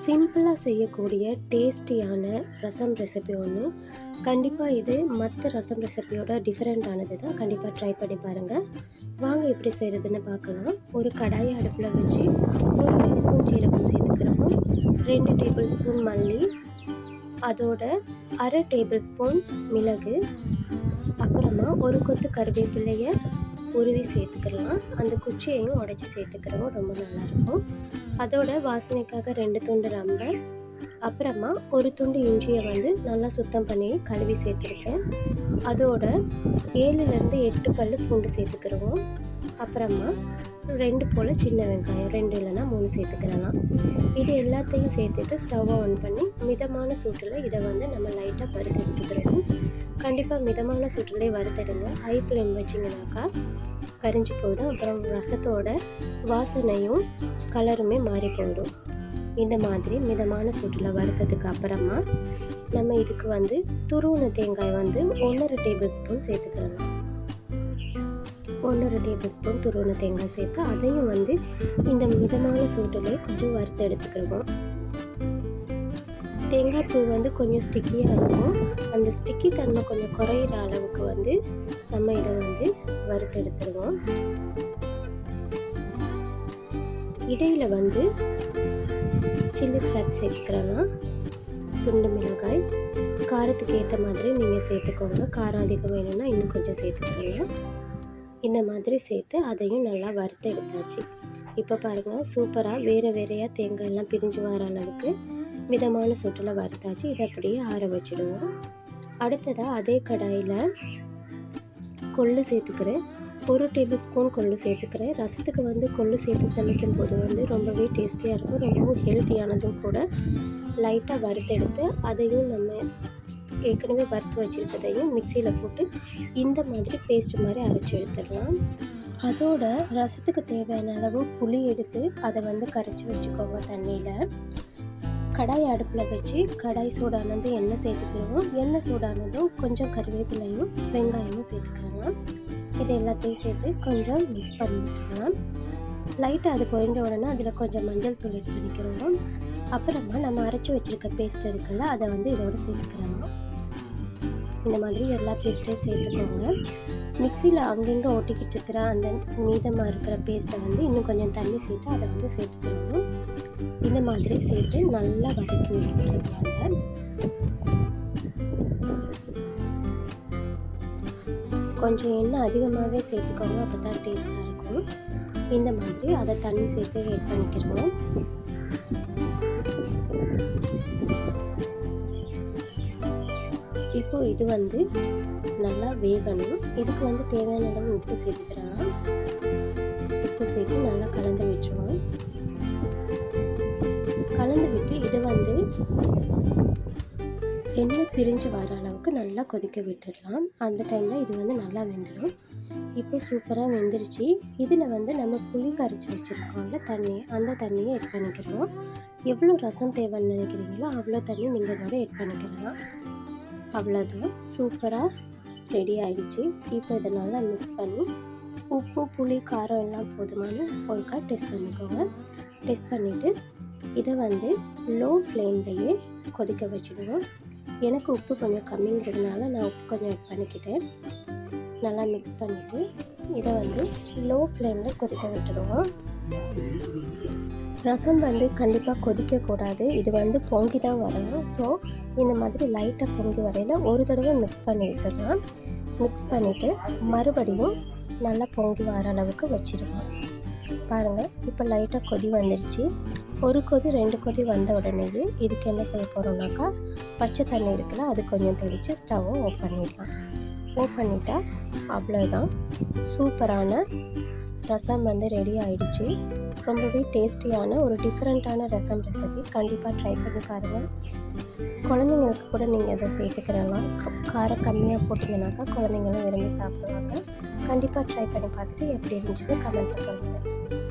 சிம்பிளாக செய்யக்கூடிய டேஸ்டியான ரசம் ரெசிபி ஒன்று கண்டிப்பாக இது மற்ற ரசம் ரெசிபியோட டிஃப்ரெண்ட்டானது தான். கண்டிப்பாக ட்ரை பண்ணி பாருங்கள் வாங்க எப்படி செய்கிறதுன்னு பார்க்கலாம். ஒரு கடாயை அடுப்பில் வச்சு ஒரு டீஸ்பூன் சீரகம் சேர்த்துக்கிறோம். ரெண்டு டேபிள் ஸ்பூன் மல்லி. அதோட அரை டேபிள் ஸ்பூன் மிளகு. அப்புறமா ஒரு கொத்து கருவேப்பிலையை உருவி சேர்த்துக்கலாம். அந்த குச்சியையும் உடச்சி சேர்த்துக்கிறவும் ரொம்ப நல்லாயிருக்கும் அதோட வாசனைக்காக ரெண்டு துண்டு ரம்பை அப்புறமா ஒரு துண்டு இஞ்சியை வந்து நல்லா சுத்தம் பண்ணி கழுவி சேர்த்துருக்கேன். அதோட ஏழுலேருந்து எட்டு பல் பூண்டு சேர்த்துக்கிறோம் அப்புறமா ரெண்டு போல் சின்ன வெங்காயம் ரெண்டு இல்லைன்னா மூணு சேர்த்துக்கிறலாம் இது எல்லாத்தையும் சேர்த்துட்டு ஸ்டவ்வை ஆன் பண்ணி மிதமான சூட்டில் இதை வந்து நம்ம லைட்டாக வறுத்து எடுத்துக்கிறோம் கண்டிப்பாக மிதமான சூட்டிலே வறுத்தெடுங்க. ஹை ஃப்ளேம் வச்சிங்கனாக்கா கரிஞ்சு போயிடும். அப்புறம் ரசத்தோட வாசனையும் கலருமே மாறி போயிடும். இந்த மாதிரி மிதமான சூட்டில் வறுத்ததுக்கு அப்புறமா நம்ம இதுக்கு வந்து துருவன தேங்காய் வந்து ஒன்றரை டேபிள் ஸ்பூன் சேர்த்துக்கிறோம் ஒன்றரை டேபிள் ஸ்பூன் துருவன தேங்காய் சேர்த்து அதையும் வந்து இந்த மிதமான சூட்டில் கொஞ்சம் வறுத்து எடுத்துக்கிறோம். தேங்காய் பூ வந்து கொஞ்சம் ஸ்டிக்கியாக இருக்கும். அந்த ஸ்டிக்கி தன்மை கொஞ்சம் குறையிற அளவுக்கு வந்து நம்ம இதை வந்து வறுத்து எடுத்துருவோம். வந்து சில்லி ஃப்ளாக்ஸ் சேர்த்துக்கிறேன்னா துண்டு மிளகாய் காரத்துக்கு ஏற்ற மாதிரி நீங்கள் சேர்த்துக்கோங்க. காரம் அதிகம் வேணும்னா இன்னும் கொஞ்சம் சேர்த்துக்கோங்க. இந்த மாதிரி சேர்த்து அதையும் நல்லா வறுத்து எடுத்தாச்சு. இப்போ பாருங்கள் சூப்பராக வேறு வேறையாக தேங்காய் எல்லாம் பிரிஞ்சு வர அளவுக்கு மிதமான சூட்டில் வறுத்தாச்சு. இதை அப்படியே ஆற வச்சுடுவோம். அடுத்ததாக அதே கடாயில் கொள்ளு சேர்த்துக்கிறேன். ஒரு டேபிள் ஸ்பூன் கொள்ளு சேர்த்துக்கிறேன். ரசத்துக்கு வந்து கொள்ளு சேர்த்து சமைக்கும் போது வந்து ரொம்பவே டேஸ்டியாக இருக்கும். ரொம்பவும் ஹெல்த்தியானதும் கூட. லைட்டாக வறுத்தெடுத்து அதையும் நம்ம ஏற்கனவே வறுத்து வச்சுருக்கதையும் மிக்சியில் போட்டு இந்த மாதிரி பேஸ்ட் மாதிரி அரைச்சி எடுத்துடலாம். அதோட ரசத்துக்கு தேவையான அளவு புளி எடுத்து அதை வந்து கரைச்சி வச்சுக்கோங்க தண்ணியில். கடாய் அடுப்பில் வச்சு கடாய் சூடானது எண்ணெய் சேர்த்துக்கிறோம். எண்ணெய் சூடானதும் கொஞ்சம் கருவேப்பிலையும் வெங்காயமும் சேர்த்துக்கலாம். இது எல்லாத்தையும் சேர்த்து கொஞ்சம் மிக்ஸ் பண்ணி விட்டுக்கலாம். லைட்டாக அது பொரிஞ்ச உடனே அதில் கொஞ்சம் மஞ்சள் தூள் ஆட் பண்ணிக்கிறோம். அப்புறமா நம்ம அரைச்சி வச்சுருக்க பேஸ்ட் இருக்குல்ல அதை வந்து இதோட சேர்த்துக்கிறாங்க இந்த மாதிரி எல்லா பேஸ்ட்டையும் சேர்த்துக்கோங்க. மிக்சியில் அங்கங்கே ஒட்டிக்கிட்டு இருக்கிற அந்த மீதமாக இருக்கிற பேஸ்ட்டை வந்து இன்னும் கொஞ்சம் தண்ணி சேர்த்து அதை வந்து சேர்த்துக்கிறோம் இந்த மாதிரி சேர்த்து நல்லா வதக்கி விட்டுருக்காங்க கொஞ்சம் எண்ணெய் அதிகமாகவே சேர்த்துக்கோங்க அப்போ தான் டேஸ்ட்டாக இருக்கும். இந்த மாதிரி அதை தண்ணி சேர்த்து ஹெட் பண்ணிக்கிறோம். இப்போது இது வந்து நல்லா வேகணும். இதுக்கு வந்து தேவையான அளவு உப்பு சேர்த்துக்கலாம். உப்பு சேர்த்து நல்லா கலந்து விட்டுருவோம். கலந்து விட்டு இதை வந்து எண்ணெய் பிரிஞ்சு வர அளவுக்கு நல்லா கொதிக்க விட்டுடலாம். அந்த டைமில் இது வந்து நல்லா வெந்துடும். இப்போ சூப்பராக வெந்துருச்சு. இதில் வந்து நம்ம புளி கரைச்சி வச்சுருக்கோம்ல தண்ணி அந்த தண்ணியை எட் பண்ணிக்கிறோம் எவ்வளோ ரசம் தேவைன்னு நினைக்கிறீங்களோ அவ்வளோ தண்ணி நீங்கள் இதோட எட் பண்ணிக்கலாம். அவ்வளோதான் சூப்பராக ரெடி ஆகிடுச்சு இப்போ இதை நல்லா மிக்ஸ் பண்ணி உப்பு புளி காரம் எல்லாம் போதுமான ஒருக்கா டெஸ்ட் பண்ணிக்கோங்க. டெஸ்ட் பண்ணிவிட்டு இதை வந்து லோ ஃப்ளேம்லேயே கொதிக்க வச்சுடுவோம் எனக்கு உப்பு கொஞ்சம் கம்மிங்கிறதுனால நான் உப்பு கொஞ்சம் ஆட் பண்ணிக்கிட்டேன். நல்லா மிக்ஸ் பண்ணிவிட்டு இதை வந்து லோ ஃப்ளேமில் கொதிக்க விட்டுடுவோம். ரசம் வந்து கண்டிப்பாக கொதிக்கக்கூடாது. இது வந்து பொங்கி தான் வரணும். ஸோ இந்த மாதிரி லைட்டாக பொங்கி வரையில் ஒரு தடவை மிக்ஸ் பண்ணி விட்டுடலாம் மிக்ஸ் பண்ணிவிட்டு மறுபடியும் நல்லா பொங்கி வர அளவுக்கு வச்சிடுவோம் பாருங்கள் இப்போ லைட்டாக கொதி வந்துருச்சு. ஒரு கொதி ரெண்டு கொதி வந்த உடனேயே இதுக்கு என்ன செய்ய போகிறோம்னாக்கா பச்சை தண்ணி இருக்குல்ல அது கொஞ்சம் தெளித்து ஸ்டவ்வை ஆஃப் பண்ணிடலாம். ஆஃப் பண்ணிட்டா அவ்வளோதான் சூப்பரான ரசம் வந்து ரெடி ஆயிடுச்சு. ரொம்பவே டேஸ்டியான ஒரு டிஃப்ரெண்ட்டான ரசம் ரெசிபி கண்டிப்பாக ட்ரை பண்ணி பாருங்கள் குழந்தைங்களுக்கு கூட நீங்கள் இதை சேர்த்துக்கிறலாம். காரம் கம்மியாக போட்டிங்கனாக்கா குழந்தைங்களும் விரும்பி சாப்பிடுவாங்க. கண்டிப்பாக ட்ரை பண்ணி பார்த்துட்டு எப்படி இருந்துச்சுன்னு கமெண்ட்டில் சொல்லுங்கள்